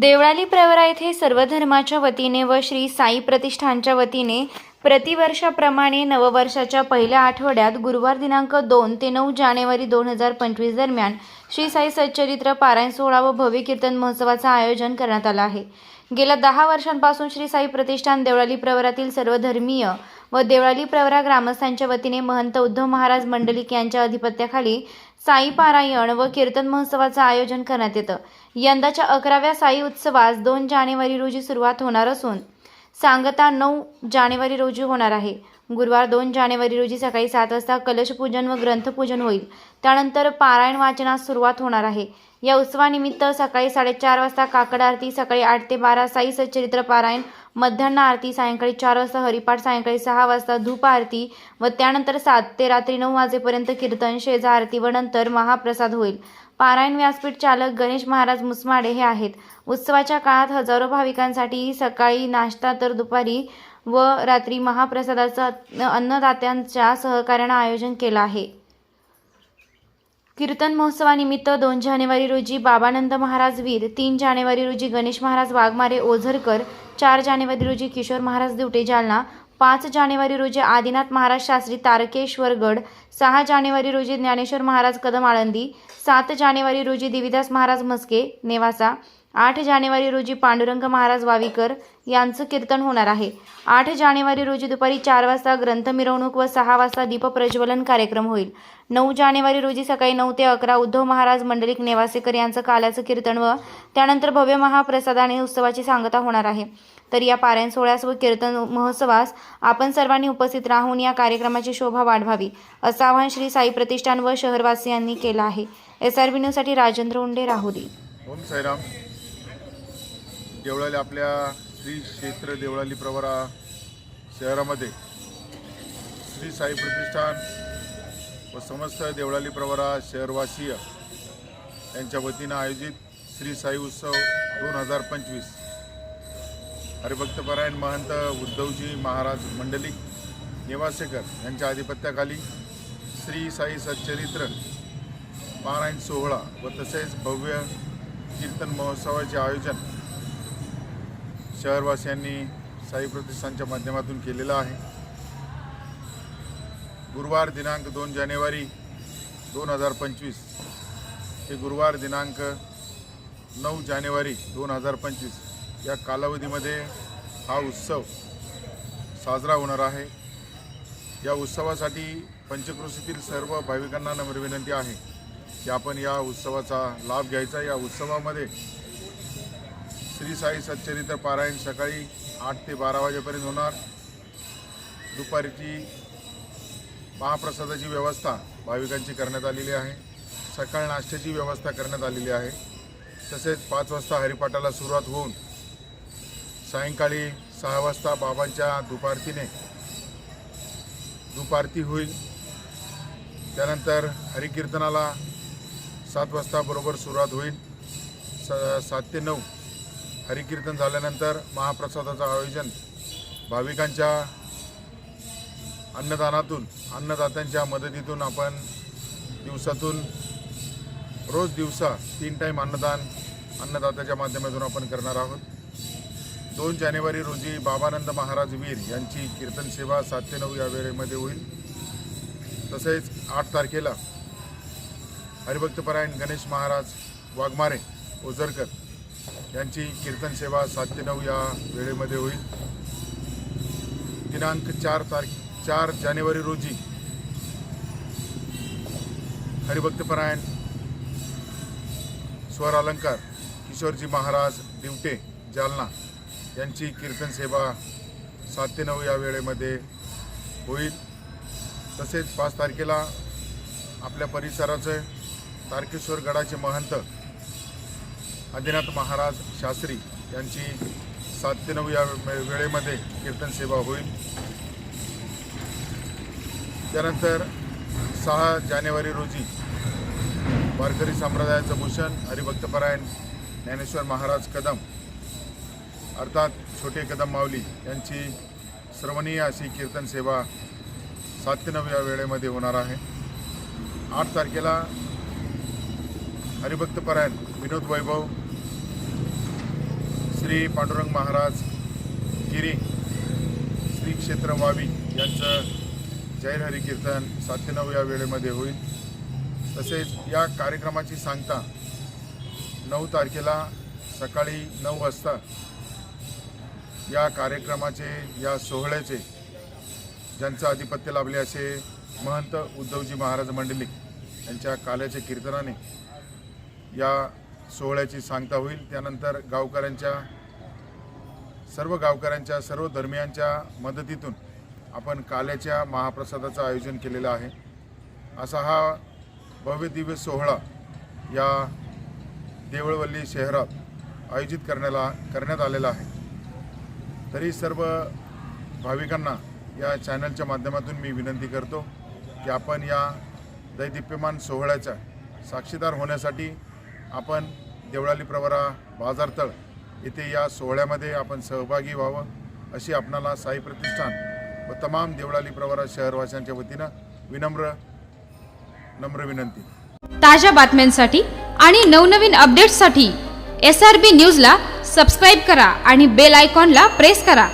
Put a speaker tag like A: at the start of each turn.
A: देवळाली प्रवरा येथे सर्व धर्माच्या वतीने व श्री साई प्रतिष्ठानच्या वतीने प्रतिवर्षाप्रमाणे नववर्षाच्या पहिल्या आठवड्यात गुरुवार दिनांक दोन ते नऊ जानेवारी दोन हजार पंचवीस दरम्यान श्री साई सच्चरित्र पारायण सोहळा व भव्य कीर्तन महोत्सवाचं आयोजन करण्यात आलं आहे. गेल्या दहा वर्षांपासून श्री साई प्रतिष्ठान देवळाली प्रवरातील सर्व धर्मीय व देवळाली प्रवरा ग्रामस्थांच्या वतीने महंत उद्धव महाराज मंडलिक यांच्या अधिपत्याखाली साई पारायण व कीर्तन महोत्सवाचं आयोजन करण्यात येतं. यंदाच्या अकराव्या साई उत्सवास दोन जानेवारी रोजी सुरुवात होणार असून सांगता नऊ जानेवारी रोजी होणार आहे. गुरुवार दोन जानेवारी रोजी सकाळी सात वाजता कलशपूजन व ग्रंथपूजन होईल. त्यानंतर पारायण वाचनास सुरुवात होणार आहे. या उत्सवानिमित्त सकाळी साडेचार वाजता काकड आरती सकाळी आठ ते बारा साई सच्चरित्र पारायण मध्यान्ह आरती सायंकाळी चार वाजता हरिपाठ सायंकाळी सहा वाजता धूप आरती व त्यानंतर सात ते रात्री नऊ वाजेपर्यंत कीर्तन शेजा आरती व नंतर महाप्रसाद होईल. पारायण व्यासपीठ चालक गणेश महाराज मुसमाडे हे आहेत. उत्सवाच्या काळात हजारो भाविकांसाठी सकाळी नाश्ता तर दुपारी व रात्री महाप्रसादाचं अन्नदात्यांच्या सहकार्यानं आयोजन केलं आहे. कीर्तन महोत्सवानिमित्त दोन जानेवारी रोजी बाबानंद महाराज वीर तीन जानेवारी रोजी गणेश महाराज वाघमारे ओझरकर चार जानेवारी रोजी किशोर महाराज दिवटे जालना पाच जानेवारी रोजी आदिनाथ महाराज शास्त्री तारकेश्वरगड सहा जानेवारी रोजी ज्ञानेश्वर महाराज कदम आळंदी सात जानेवारी रोजी देवीदास महाराज मस्के नेवासा आठ जानेवारी रोजी पांडुरंग महाराज वावीकर यांचं कीर्तन होणार आहे. आठ जानेवारी रोजी दुपारी चार वाजता ग्रंथ मिरवणूक व सहा वाजता दीपप्रज्वलन कार्यक्रम होईल. नऊ जानेवारी रोजी सकाळी नऊ ते अकरा उद्धव महाराज मंडलिक नेवासेकर यांचं काल्याचं कीर्तन व त्यानंतर भव्य महाप्रसादाने उत्सवाची सांगता होणार आहे. तर या पारायण सोहळ्यास व कीर्तन महोत्सवास आपण सर्वांनी उपस्थित राहून या कार्यक्रमाची शोभा वाढवावी असं आवाहन श्री साई प्रतिष्ठान व शहरवासियांनी केलं आहे. एस आर बी न्यूजसाठी राजेंद्र उंडे राहुरी.
B: ओम साईराम. देवळाली आपल्या श्री क्षेत्र देवळाली प्रवरा शहरामध्ये श्री साई प्रतिष्ठान व समस्त देवळाली प्रवरा शहरवासीय यांच्या वतीनं आयोजित श्री साई उत्सव दोन हजार पंचवीस. हरिभक्तपरायण महंत उद्धवजी महाराज मंडलिक नेवासेकर यांच्या आधिपत्याखाली श्री साई सच्चरित्र पारायण सोहळा व तसेच भव्य कीर्तन महोत्सवाचे आयोजन शहरवासियांनी साई प्रतिष्ठानच्या माध्यमातून केलेलं आहे. गुरुवार दिनांक दोन जानेवारी दोन हजार पंचवीस ते गुरुवार दिनांक नऊ जानेवारी दोन हजार पंचवीस या कालावधीमध्ये हा उत्सव साजरा होणार आहे. या उत्सवासाठी पंचक्रोशीतील सर्व भाविकांना नम्र विनंती आहे की आपण या उत्सवाचा लाभ घ्यायचा. या उत्सवामध्ये श्री साई सच्चरित्र पारायण सकाळी आठ ते बारा वाजेपर्यंत होणार. दुपारची महाप्रसादाची व्यवस्था भाविकांची करण्यात आलेली आहे. सकाळ नाश्त्याची व्यवस्था करण्यात आलेली आहे. तसेच पाच वाजता हरिपाठाला सुरुवात होऊन सायंकाळी सहा वाजता बाबांच्या दुपारतीने दुपारती होईल. त्यानंतर हरिकीर्तनाला सात वाजता बरोबर सुरुवात होईल. स सात ते नऊ हरिकीर्तन झाल्यानंतर महाप्रसादाचं आयोजन भाविकांच्या अन्नदानातून अन्नदात्यांच्या मदतीतून आपण दिवसातून रोज दिवसा तीन टाईम अन्नदान अन्नदात्याच्या माध्यमातून आपण करणार आहोत. दोन जानेवारी रोजी बाबानंद महाराज वीर यांची कीर्तन सेवा सात ते नऊ या वेळेमध्ये होईल. तसेच आठ तारखेला हरिभक्तपरायण गणेश महाराज वाघमारे ओझरकर यांची कीर्तन सेवा सात ते नऊ या वेळेमध्ये होईल. दिनांक चार तारखे चार जानेवारी रोजी हरिभक्तपरायण स्वर अलंकार किशोरजी महाराज दिवटे जालना यांची कीर्तन सेवा सात ते नऊ या वेळेमध्ये होईल. तसेच पाच तारखेला आपल्या परिसराचे तारकेश्वर गडाचे महंत आदिनाथ महाराज शास्त्री यांची सात ते नऊ या वेळेमध्ये कीर्तन सेवा होईल. त्यानंतर सहा जानेवारी रोजी वारकरी संप्रदायाचं भूषण हरिभक्तपरायण ज्ञानेश्वर महाराज कदम अर्थात छोटे कदम माऊली यांची श्रवणीय अशी कीर्तन सेवा सात ते नऊ या वेळेमध्ये होणार आहे. आठ तारखेला हरिभक्तपरायण विनोद वैभव श्री पांडुरंग महाराज गिरी श्री क्षेत्र वावी यांचं जैन हरी कीर्तन सात ते नऊ या वेळेमध्ये होईल. तसेच या कार्यक्रमाची सांगता नऊ तारखेला सकाळी नऊ वाजता या कार्यक्रमाचे या सोहळ्याचे ज्यांचं आधिपत्य लाभले असे महंत उद्धवजी महाराज मंडलिक यांच्या काल्याच्या कीर्तनाने या सोहळ्याची सांगता होईल. त्यानंतर गावकऱ्यांच्या सर्व गावकऱ्यांच्या सर्व धर्मियांच्या मदतीतून आपण काल्याच्या महाप्रसादाचं आयोजन केलेलं आहे. असा हा भव्य दिव्य सोहळा या देवळवल्ली शहरात आयोजित करण्याला करण्यात आलेला आहे. तरी सर्व भाविकांना या चॅनलच्या माध्यमातून मी विनंती करतो की आपण या दैदिप्यमान सोहळ्याच्या साक्षीदार होण्यासाठी आपण देवळाली प्रवरा बाजारतळ येथे या सोहळ्यामध्ये आपण सहभागी व्हावं अशी आपणाला साई प्रतिष्ठान व तमाम देवळाली प्रवरा शहरवाशांच्या वतीनं विनम्र नम्र विनंती.
C: ताज्या बातम्यांसाठी आणि नवनवीन अपडेट्ससाठी एस आर बी न्यूजला सबस्क्राईब करा आणि बेल आयकॉनला प्रेस करा.